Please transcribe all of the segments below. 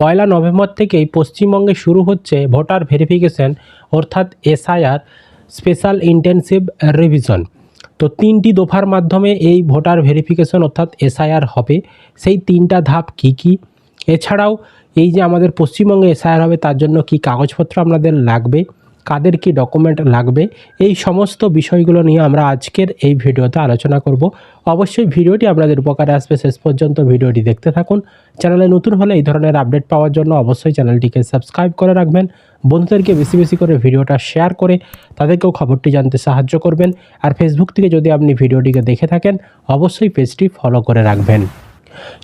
পয়লা November থেকেই পশ্চিমবঙ্গে শুরু হচ্ছে ভোটার ভেরিফিকেশন, অর্থাৎ এসআইআর, স্পেশাল ইন্টেনসিভ রিভিশন। তো তিনটি দফার মাধ্যমে এই ভোটার ভেরিফিকেশন, অর্থাৎ এসআইআর হবে। সেই তিনটা ধাপ কি কি? এছাড়াও এই যে আমাদের পশ্চিমবঙ্গে এসআইআর হবে, তার জন্য কি কাগজপত্র আপনাদের লাগবে? কাদের কি ডকুমেন্ট লাগবে? এই সমস্ত বিষয়গুলো নিয়ে আমরা আজকের এই ভিডিওতে আলোচনা করব। অবশ্যই ভিডিওটি আপনাদের উপকারে আসবে। শেষ পর্যন্ত ভিডিওটি দেখতে থাকুন। চ্যানেলে নতুন হলে এই ধরনের আপডেট পাওয়ার জন্য অবশ্যই চ্যানেলটিকে সাবস্ক্রাইব করে রাখবেন। বন্ধুদেরকে বেশি বেশি করে ভিডিওটা শেয়ার করে তাদেরকেও খবরটি জানতে সাহায্য করবেন। আর ফেসবুক থেকে যদি আপনি ভিডিওটিকে দেখে থাকেন, অবশ্যই পেজটি ফলো করে রাখবেন।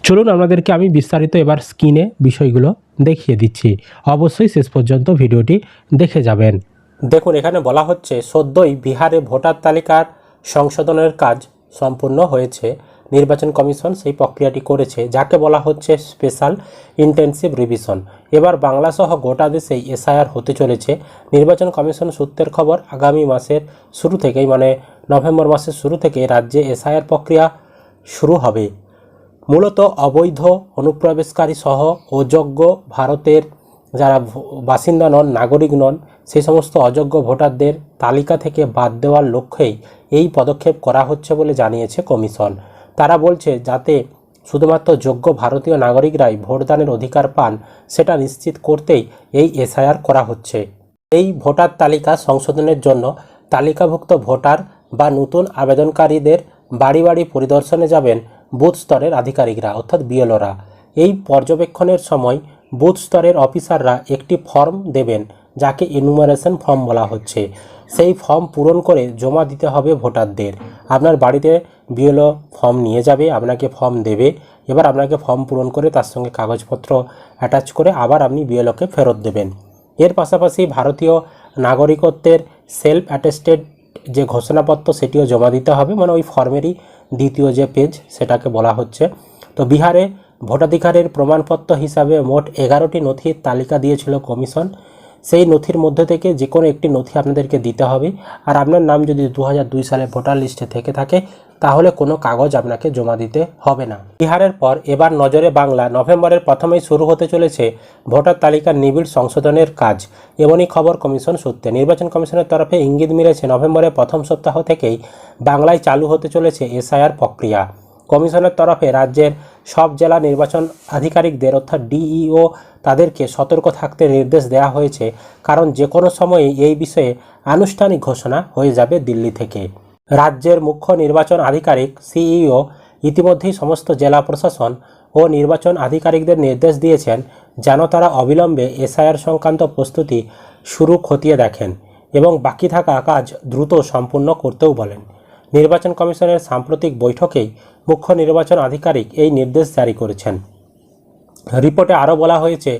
চলুন আপনাদেরকে আমি বিস্তারিত এবার স্ক্রিনে বিষয়গুলো দেখিয়ে দিচ্ছি। অবশ্যই শেষ পর্যন্ত ভিডিওটি দেখে যাবেন। দেখুন, এখানে বলা হচ্ছে সদ্যই বিহারে ভোটার তালিকার সংশোধনের কাজ সম্পূর্ণ হয়েছে। নির্বাচন কমিশন সেই প্রক্রিয়াটি করেছে, যাকে বলা হচ্ছে স্পেশাল ইন্টেনসিভ রিভিশন। এবার বাংলা সহ গোটা দেশেই এসআইআর হতে চলেছে। নির্বাচন কমিশন সূত্রের খবর, আগামী মাসের শুরু থেকেই মানে নভেম্বর মাসের শুরু থেকে রাজ্যে এসআইআর প্রক্রিয়া শুরু হবে। মূলত অবৈধ অনুপ্রবেশকারী সহ অযোগ্য ভারতের যারা বাসিন্দা নন, নাগরিক নন, সেই সমস্ত অযোগ্য ভোটারদের তালিকা থেকে বাদ দেওয়ার লক্ষ্যেই এই পদক্ষেপ করা হচ্ছে বলে জানিয়েছে কমিশন। তারা বলছে, যাতে শুধুমাত্র যোগ্য ভারতীয় নাগরিকরাই ভোটদানের অধিকার পান, সেটা নিশ্চিত করতেই এই এসআইআর করা হচ্ছে। এই ভোটার তালিকা সংশোধনের জন্য তালিকাভুক্ত ভোটার বা নতুন আবেদনকারীদের বাড়ি বাড়ি পরিদর্শনে যাবেন বুথ স্তরের আধিকারিকরা, অর্থাৎ বিএলওরা। এই পর্যবেক্ষণের সময় বুথ স্তরের অফিসাররা একটি ফর্ম দেবেন, যাকে ইনুমারেশন ফর্ম বলা হচ্ছে। সেই ফর্ম পূরণ করে জমা দিতে হবে ভোটারদের। আপনার বাড়িতে বিএলও ফর্ম নিয়ে যাবে, আপনাকে ফর্ম দেবে। এবার আপনাকে ফর্ম পূরণ করে তার সঙ্গে কাগজপত্র অ্যাটাচ করে আবার আপনি বিএলওকে ফেরত দেবেন। এর পাশাপাশি ভারতীয় নাগরিকত্বের সেলফ অ্যাটেস্টেড যে ঘোষণাপত্র, সেটিও জমা দিতে হবে। মানে ওই ফর্মেরই দ্বিতীয় যে পেজ সেটাকে বলা হচ্ছে। তো বিহারে ভোটাধিকারের প্রমাণপত্র হিসাবে মোট এগারোটি নথির তালিকা দিয়েছিল কমিশন। সেই নথির মধ্যে থেকে যে কোনো একটি নথি আপনাদেরকে দিতে হবে। আর আপনার নাম যদি দু সালে ভোটার লিস্টে থেকে থাকে, তাহলে কোনো কাগজ আপনাকে জমা দিতে হবে না। বিহারের পর এবার নজরে বাংলা। নভেম্বরের প্রথমেই শুরু হতে চলেছে ভোটার তালিকার নিবিড় সংশোধনের কাজ। এমনই খবর কমিশন সূত্রে। নির্বাচন কমিশনের তরফে ইঙ্গিত মিলেছে, নভেম্বরের প্রথম সপ্তাহ থেকেই বাংলায় চালু হতে চলেছে এসআইআর প্রক্রিয়া। কমিশনের তরফে রাজ্যের সব জেলা নির্বাচন আধিকারিকদের, অর্থাৎ ডিইও, তাদেরকে সতর্ক থাকতে নির্দেশ দেওয়া হয়েছে। কারণ যে কোনো সময়েই এই বিষয়ে আনুষ্ঠানিক ঘোষণা হয়ে যাবে দিল্লি থেকে। রাজ্যের মুখ্য নির্বাচন আধিকারিক, সিইও, ইতিমধ্যেই সমস্ত জেলা প্রশাসন ও নির্বাচন আধিকারিকদের নির্দেশ দিয়েছেন যেন তারা অবিলম্বে এসআইআর সংক্রান্ত প্রস্তুতি শুরু খতিয়ে দেখেন এবং বাকি থাকা কাজ দ্রুত সম্পূর্ণ করতেও বলেন। নির্বাচন কমিশনের সাম্প্রতিক বৈঠকেই মুখ্য নির্বাচন আধিকারিক এই নির্দেশ জারি করেছেন। রিপোর্টে আরও বলা হয়েছে,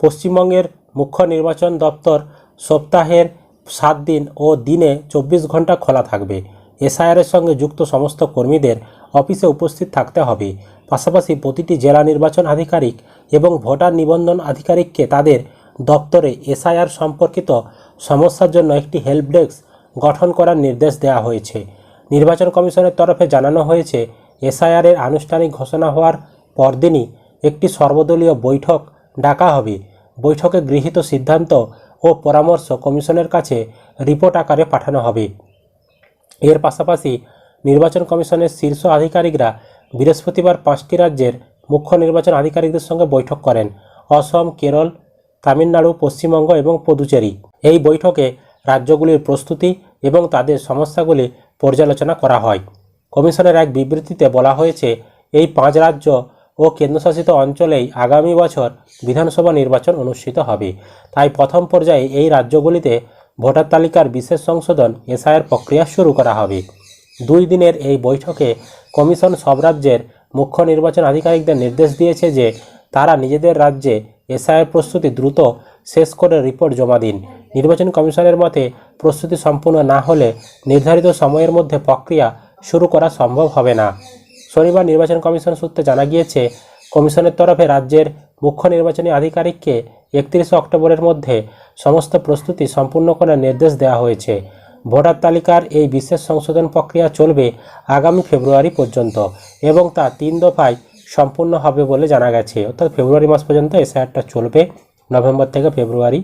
পশ্চিমবঙ্গের মুখ্য নির্বাচন দপ্তর সপ্তাহের সাত দিন ও দিনে চব্বিশ ঘণ্টা খোলা থাকবে। এসআইআরের সঙ্গে যুক্ত সমস্ত কর্মীদের অফিসে উপস্থিত থাকতে হবে। পাশাপাশি প্রতিটি জেলা নির্বাচন আধিকারিক এবং ভোটার নিবন্ধন আধিকারিককে তাদের দপ্তরে এসআইআর সম্পর্কিত সমস্যার জন্য একটি হেল্প ডেস্ক গঠন করার নির্দেশ দেওয়া হয়েছে। নির্বাচন কমিশনের তরফে জানানো হয়েছে, এসআইআরের আনুষ্ঠানিক ঘোষণা হওয়ার পরদিনই একটি সর্বদলীয় বৈঠক ডাকা হবে। বৈঠকে গৃহীত সিদ্ধান্ত ও পরামর্শ কমিশনের কাছে রিপোর্ট আকারে পাঠানো হবে। এর পাশাপাশি নির্বাচন কমিশনের শীর্ষ আধিকারিকরা বৃহস্পতিবার পাঁচটি রাজ্যের মুখ্য নির্বাচন আধিকারিকদের সঙ্গে বৈঠক করেন। অসম, কেরল, তামিলনাড়ু, পশ্চিমবঙ্গ এবং পুদুচেরি। এই বৈঠকে রাজ্যগুলির প্রস্তুতি এবং তাদের সমস্যাগুলি পর্যালোচনা করা হয়। কমিশনের এক বিবৃতিতে বলা হয়েছে, এই পাঁচ রাজ্য ও কেন্দ্রশাসিত অঞ্চলেই আগামী বছর বিধানসভা নির্বাচন অনুষ্ঠিত হবে। তাই প্রথম পর্যায়ে এই রাজ্যগুলিতে ভোটার তালিকার বিশেষ সংশোধন এসআইয়ের প্রক্রিয়া শুরু করা হবে। দুই দিনের এই বৈঠকে কমিশন সব রাজ্যের মুখ্য নির্বাচন আধিকারিকদের নির্দেশ দিয়েছে যে, তারা নিজেদের রাজ্যে এসআইয়ের প্রস্তুতি দ্রুত শেষ করে রিপোর্ট জমা দিন। নির্বাচন কমিশনের মতে, প্রস্তুতি সম্পূর্ণ না হলে নির্ধারিত সময়ের মধ্যে প্রক্রিয়া শুরু করা সম্ভব হবে না। শনিবার নির্বাচন কমিশন সূত্রে জানা গিয়েছে, কমিশনের তরফে রাজ্যের মুখ্য নির্বাচনী আধিকারিককে একত্রিশে অক্টোবরের মধ্যে সমস্ত প্রস্তুতি সম্পূর্ণ করার নির্দেশ দেওয়া হয়েছে। ভোটার তালিকার এই বিশেষ সংশোধন প্রক্রিয়া চলবে আগামী ফেব্রুয়ারি পর্যন্ত এবং তা তিন দফায় সম্পূর্ণ হবে বলে জানা গেছে। অর্থাৎ ফেব্রুয়ারি মাস পর্যন্ত এসআইআরটা চলবে। নভেম্বর থেকে ফেব্রুয়ারি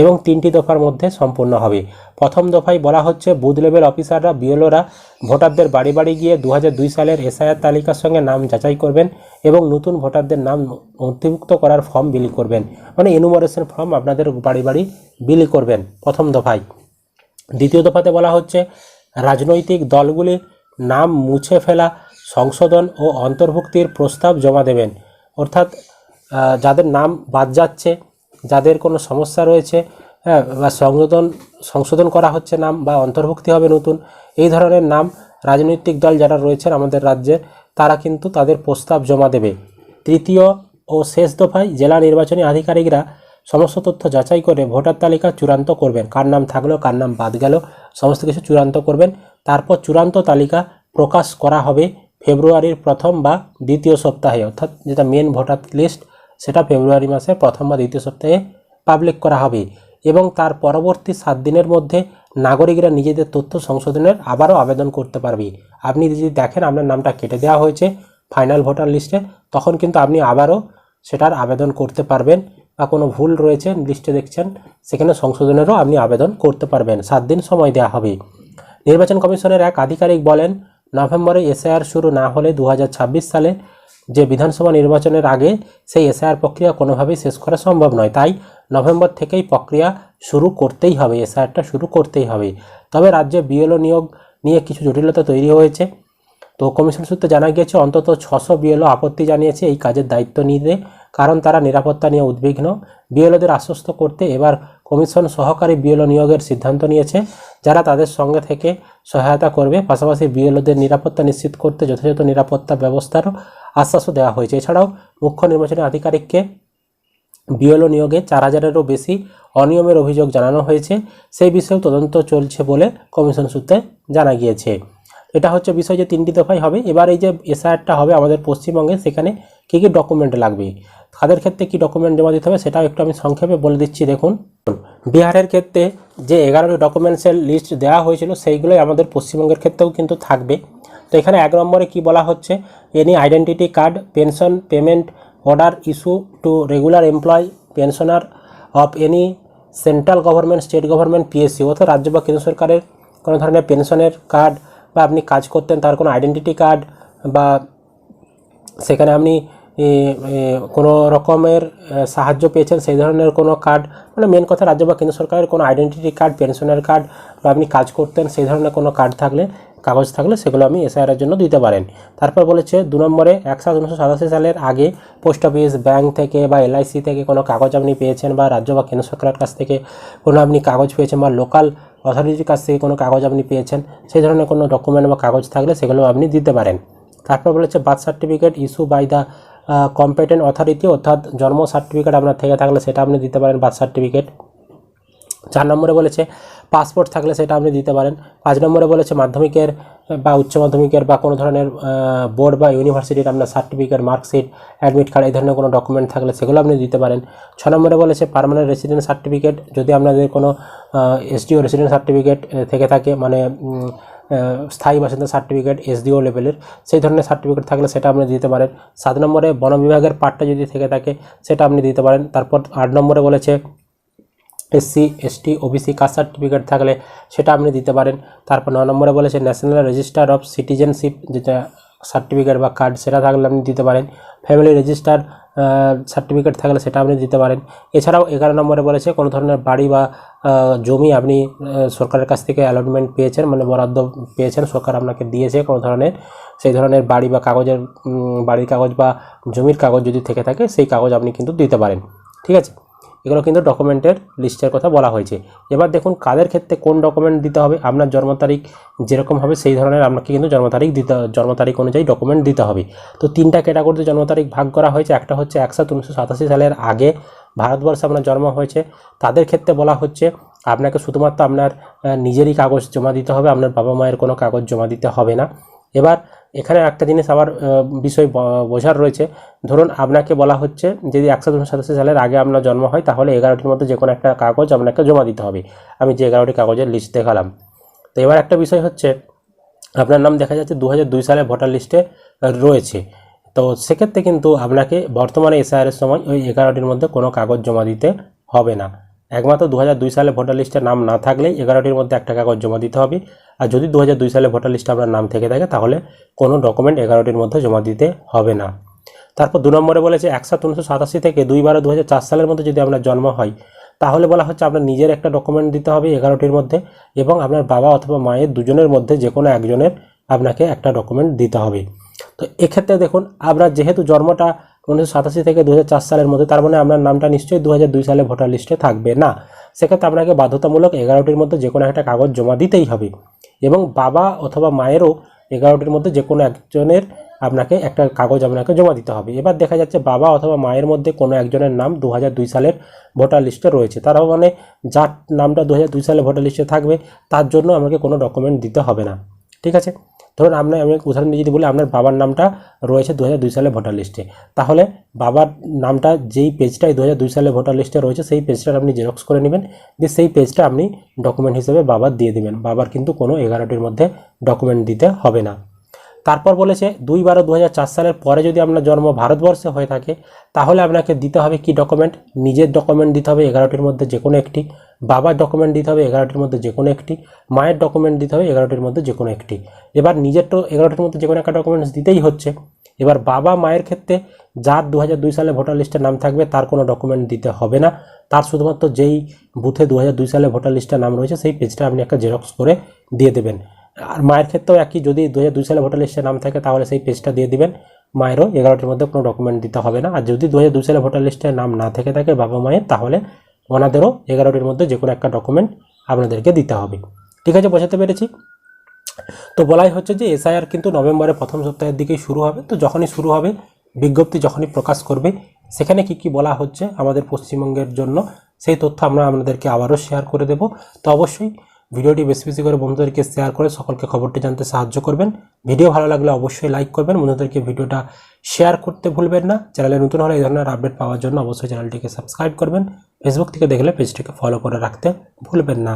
এবং তিনটি দফার মধ্যে সম্পূর্ণ হবে। প্রথম দফায় বলা হচ্ছে, বুথ লেভেল অফিসাররা, বিএলওরা, ভোটারদের বাড়ি বাড়ি গিয়ে দু হাজার দুই সালের এসআইআর তালিকার সঙ্গে নাম যাচাই করবেন এবং নতুন ভোটারদের নাম নথিভুক্ত করার ফর্ম বিলি করবেন। মানে এনুমারেশন ফর্ম আপনাদের বাড়ি বাড়ি বিলি করবেন প্রথম দফায়। দ্বিতীয় দফাতে বলা হচ্ছে, রাজনৈতিক দলগুলির নাম মুছে ফেলা, সংশোধন ও অন্তর্ভুক্তির প্রস্তাব জমা দেবেন। অর্থাৎ যাদের নাম বাদ যাচ্ছে যাদের কোনো সমস্যা রয়েছে হ্যাঁ বা সংশোধন সংশোধন করা হচ্ছে নাম বা অন্তর্ভুক্তি হবে নতুন, এই ধরনের নাম রাজনৈতিক দল যারা রয়েছেন আমাদের রাজ্যের, তারা কিন্তু তাদের প্রস্তাব জমা দেবে। তৃতীয় ও শেষ দফায় জেলা নির্বাচনী আধিকারিকরা সমস্ত তথ্য যাচাই করে ভোটার তালিকা চূড়ান্ত করবেন। কার নাম থাকল, কার নাম বাদ গেল, সমস্ত কিছু চূড়ান্ত করবেন। তারপর চূড়ান্ত তালিকা প্রকাশ করা হবে ফেব্রুয়ারির প্রথম বা দ্বিতীয় সপ্তাহে, অর্থাৎ যেটা মেন ভোটার লিস্ট সেটা ফেব্রুয়ারি মাসের প্রথম বা দ্বিতীয় সপ্তাহে পাবলিক করা হবে এবং তার পরবর্তী সাত দিনের মধ্যে নাগরিকরা নিজেদের তথ্য সংশোধনের আবারও আবেদন করতে পারবে। আপনি যদি দেখেন আপনার নামটা কেটে দেওয়া হয়েছে ফাইনাল ভোটার লিস্টে তখন কিন্তু আপনি আবারও সেটার আবেদন করতে পারবেন বা কোনো ভুল রয়েছে লিস্টে দেখছেন, সেখানে সংশোধনেরও আপনি আবেদন করতে পারবেন। সাত দিন সময় দেওয়া হবে। নির্বাচন কমিশনের এক আধিকারিক বলেন, নভেম্বরে এসআইআর শুরু না হলে দু হাজার ছাব্বিশ সালে যে বিধানসভা নির্বাচনের আগে সেই এসআইআর প্রক্রিয়া কোনোভাবেই শেষ করা সম্ভব নয়। তাই নভেম্বর থেকেই প্রক্রিয়া শুরু করতেই হবে, এসআইআরটা শুরু করতেই হবে। তবে রাজ্যে বিএলও নিয়োগ নিয়ে কিছু জটিলতা তৈরি হয়েছে। তো কমিশন সূত্রে জানা গিয়েছে, অন্তত ছশো বিএলও আপত্তি জানিয়েছে এই কাজের দায়িত্ব নিতে, কারণ তারা নিরাপত্তা নিয়ে উদ্বিগ্ন। বিএলওদের আশ্বস্ত করতে এবার কমিশন সহকারী বিএলও নিয়োগের সিদ্ধান্ত নিয়েছে, যারা তাদের সঙ্গে থেকে সহায়তা করবে। পাশাপাশি বিএলওদের নিরাপত্তা নিশ্চিত করতে যথাযথ নিরাপত্তা ব্যবস্থারও আশ্বাসও দেওয়া হয়েছে। এছাড়াও মুখ্য নির্বাচনী আধিকারিককে বিএলও নিয়োগে চার হাজারেরও বেশি অনিয়মের অভিযোগ জানানো হয়েছে। সেই বিষয়েও তদন্ত চলছে বলে কমিশন সূত্রে জানা গিয়েছে। এটা হচ্ছে বিষয় যে তিনটি দফায় হবে। এবার এই যে এসআইআরটা হবে আমাদের পশ্চিমবঙ্গে, সেখানে কী কী ডকুমেন্ট লাগবে? তাদের ক্ষেত্রে কী ডকুমেন্ট জমা দিতে হবে সেটাও একটু আমি সংক্ষেপে বলে দিচ্ছি। দেখুন, বিহারের ক্ষেত্রে যে এগারোটি ডকুমেন্টসের লিস্ট দেওয়া হয়েছিল, সেইগুলোই আমাদের পশ্চিমবঙ্গের ক্ষেত্রেও কিন্তু থাকবে। তো এখানে এক নম্বরে কি বলা হচ্ছে? Any identity card pension payment order issue to regular employ pensioner of any central government state government PSC অর্থাৎ রাজ্য বা কেন্দ্র সরকারের কোনো ধরনের পেনশনের কার্ড বা আপনি কাজ করতেন, তার কোনো আইডেন্টিটি কার্ড বা সেখানে আপনি কোনো রকমের সাহায্য পেয়েছেন? সেই ধরনের কোনো কার্ড মানে মেন কথা রাজ্য বা কেন্দ্র সরকারের কোনো আইডেন্টিটি কার্ড পেনশনের কার্ড বা আপনি কাজ করতেন, সেই ধরনের কোনো কার্ড থাকলে, কাগজ থাকলে সেগুলো আপনি এসআইআর জন্য দিতে পারেন। তারপর বলেছে, দু নম্বরে এক সাত উনিশশো সাতাশি সালের আগে পোস্ট অফিস ব্যাংক থেকে বা এলআইসি থেকে কোনো কাগজ আপনি পেয়েছেন বা রাজ্য বা কেন্দ্র সরকারের কাছ থেকে কোনো আপনি কাগজ পেয়েছেন বা লোকাল অথরিটির কাছ থেকে কোনো কাগজ আপনি পেয়েছেন, সেই ধরনের কোনো ডকুমেন্ট বা কাগজ থাকলে সেগুলো আপনি দিতে পারেন। তারপর বলেছে birth certificate issue by the competent authority অর্থাৎ জন্ম সার্টিফিকেট আপনার থেকে থাকলে সেটা আপনি দিতে পারেন বার্থ সার্টিফিকেট চার নম্বরে বলেছে পাসপোর্ট থাকলে সেটা আপনি দিতে পারেন। পাঁচ নম্বরে বলেছে, মাধ্যমিকের বা উচ্চ মাধ্যমিকের বা কোনো ধরনের বোর্ড বা ইউনিভার্সিটির আপনার সার্টিফিকেট মার্কশিট অ্যাডমিট কার্ড এই ধরনের কোনো ডকুমেন্ট থাকলে সেগুলো আপনি দিতে পারেন। ছ নম্বরে বলেছে পার্মানেন্ট রেসিডেন্ট সার্টিফিকেট যদি আপনাদের কোনো এসডিও রেসিডেন্ট সার্টিফিকেট থেকে থাকে মানে স্থায়ী বাসিন্দা সার্টিফিকেট এসডিও লেভেলের সেই ধরনের সার্টিফিকেট থাকলে সেটা আপনি দিতে পারেন। সাত নম্বরে বন বিভাগের পার্টটা যদি থেকে থাকে, সেটা আপনি দিতে পারেন। তারপর আট নম্বরে বলেছে SC ST OBC caste certificate থাকলে সেটা আপনি দিতে পারেন। তারপর ন নম্বরে বলেছে ন্যাশনাল রেজিস্টার অফ সিটিজেনশিপ যেটা সার্টিফিকেট বা কার্ড সেটা থাকলে আপনি দিতে পারেন। ফ্যামিলি রেজিস্টার সার্টিফিকেট থাকলে সেটা আপনি দিতে পারেন। এছাড়াও এগারো নম্বরে বলেছে কোনো ধরনের বাড়ি বা জমি আপনি সরকারের কাছ থেকে অ্যালটমেন্ট পেয়েছেন মানে বরাদ্দ পেয়েছেন, সরকার আপনাকে দিয়েছে কোনো ধরনের, সেই ধরনের বাড়ি বা কাগজের বাড়ির কাগজ বা জমির কাগজ যদি থেকে থাকে, সেই কাগজ আপনি কিন্তু দিতে পারেন। ঠিক আছে? এগুলো কিন্তু ডকুমেন্টের লিস্টের কথা বলা হয়েছে। এবার দেখুন কাদের ক্ষেত্রে কোন ডকুমেন্ট দিতে হবে, আপনার জন্ম তারিখ যেরকম হবে সেই ধরনের আপনাকে কিন্তু জন্ম তারিখ দিতে, জন্ম তারিখ অনুযায়ী ডকুমেন্ট দিতে হবে। তো তিনটা ক্যাটাগরিতে জন্ম তারিখ ভাগ করা হয়েছে, একটা হচ্ছে একশো উনিশশো সালের আগে ভারতবর্ষে আপনার জন্ম হয়েছে। তাদের ক্ষেত্রে বলা হচ্ছে আপনাকে শুধুমাত্র আপনার নিজেরই কাগজ জমা দিতে হবে, আপনার বাবা মায়ের কোনো কাগজ জমা দিতে হবে না। এবার এখানে একটা জিনিস আবার বিষয় বোঝার রয়েছে। ধরুন আপনাকে বলা হচ্ছে যদি একশো দুশো সাতাশি সালের আগে আপনার জন্ম হয়, তাহলে এগারোটির মধ্যে যে কোনো একটা কাগজ আপনাকে জমা দিতে হবে। আমি যে এগারোটি কাগজের লিস্ট দেখালাম। তো এবার একটা বিষয় হচ্ছে, আপনার নাম দেখা যাচ্ছে দু সালে ভোটার লিস্টে রয়েছে। তো সেক্ষেত্রে কিন্তু আপনাকে বর্তমানে এসআইআরের সময় ওই এগারোটির মধ্যে কোনো কাগজ জমা দিতে হবে না। একমাত্র দু সালে ভোটার লিস্টে নাম না থাকলেই এগারোটির মধ্যে একটা কাগজ জমা দিতে হবে। আর যদি দু সালে ভোটার লিস্টে আপনার নাম থেকে থাকে, তাহলে কোনো ডকুমেন্ট এগারোটির মধ্যে জমা দিতে হবে না। তারপর দু নম্বরে বলেছে একসাথে উনিশশো সাতাশি থেকে দুই বারো দু সালের মধ্যে যদি আপনার জন্ম হয়, তাহলে বলা হচ্ছে আপনার নিজের একটা ডকুমেন্ট দিতে হবে এগারোটির মধ্যে এবং আপনার বাবা অথবা মায়ের দুজনের মধ্যে যে কোনো একজনের আপনাকে একটা ডকুমেন্ট দিতে হবে। তো এক্ষেত্রে দেখুন, আপনার যেহেতু জন্মটা উনিশশো সাতাশি থেকে দু হাজার চার সালের মধ্যে, তার মানে আপনার নামটা নিশ্চয়ই দু সালে ভোটার লিস্টে থাকবে। না, সেক্ষেত্রে আপনাকে বাধ্যতামূলক এগারোটির মধ্যে যে কোনো একটা কাগজ জমা দিতেই হবে। এবং বাবা অথবা মায়েরও এগারোটির মধ্যে যে কোনো একজনের আপনাকে একটা কাগজ আপনাকে জমা দিতে হবে। এবার দেখা যাচ্ছে বাবা অথবা মায়ের মধ্যে কোনো একজনের নাম দু সালের ভোটার লিস্টে রয়েছে। তার মানে যার নামটা দু সালে ভোটার লিস্টে থাকবে, তার জন্য আমাকে কোনো ডকুমেন্ট দিতে হবে না। ঠিক আছে? ধরুন আপনার আমি উদাহরণ দিয়ে যদি বলি, আপনার বাবার নামটা রয়েছে দু সালে ভোটার লিস্টে। তাহলে বাবার নামটা যেই পেজটাই দু সালে ভোটার লিস্টে রয়েছে, সেই পেজটার আপনি জেরক্স করে নেবেন, দিয়ে সেই পেজটা আপনি ডকুমেন্ট হিসেবে বাবার দিয়ে দেবেন। বাবার কিন্তু কোনো এগারোটির মধ্যে ডকুমেন্ট দিতে হবে না। তারপর বলেছে দুই বারো দু সালের পরে যদি আপনার জন্ম ভারতবর্ষে হয়ে থাকে, তাহলে আপনাকে দিতে হবে কি ডকুমেন্ট নিজের ডকুমেন্ট দিতে হবে এগারোটির মধ্যে যে কোনো একটি, বাবার ডকুমেন্ট দিতে হবে এগারোটির মধ্যে যে কোনো একটি, মায়ের ডকুমেন্ট দিতে হবে এগারোটির মধ্যে যে কোনো একটি। এবার নিজের তো এগারোটির মধ্যে যে কোনো একটা ডকুমেন্টস দিতেই হচ্ছে। এবার বাবা মায়ের ক্ষেত্রে যার দু সালে ভোটার লিস্টে নাম থাকবে, তার কোনো ডকুমেন্ট দিতে হবে না। তার শুধুমাত্র যেই বুথে দু সালে ভোটার লিস্টে নাম রয়েছে, সেই পেজটা আপনি একটা জেরক্স করে দিয়ে দেবেন। আর মায়ের ক্ষেত্রেও একই, যদি দু হাজার দুই সালে ভোটার লিস্টে নাম থাকে, তাহলে সেই পেজটা দিয়ে দিবেন। মায়েরও এগারোটির মধ্যে কোনো ডকুমেন্ট দিতে হবে না। আর যদি দু হাজার দুই সালে ভোটার লিস্টে নাম না থেকে থাকে বাবা মায়ের, তাহলে ওনাদেরও এগারোটির মধ্যে যে কোনো একটা ডকুমেন্ট আপনাদেরকে দিতে হবে। ঠিক আছে, বোঝাতে পেরেছি? তো বলাই হচ্ছে যে এসআইআর কিন্তু নভেম্বরের প্রথম সপ্তাহের দিকেই শুরু হবে। তো যখনই শুরু হবে, বিজ্ঞপ্তি যখনই প্রকাশ করবে, সেখানে কি কি বলা হচ্ছে আমাদের পশ্চিমবঙ্গের জন্য, সেই তথ্য আমরা আপনাদেরকে আবারও শেয়ার করে দেব। তো অবশ্যই ভিডিওটি বেশি বেশি করে বন্ধুদেরকে শেয়ার করে সকলকে খবরটি জানতে সাহায্য করবেন। ভিডিও ভালো লাগলে অবশ্যই লাইক করবেন। বন্ধুদেরকে ভিডিওটা শেয়ার করতে ভুলবেন না। চ্যানেলে নতুন হলে এই ধরনের আপডেট পাওয়ার জন্য অবশ্যই চ্যানেলটিকে সাবস্ক্রাইব করবেন। ফেসবুক থেকে দেখলে পেজটিকে ফলো করে রাখতে ভুলবেন না।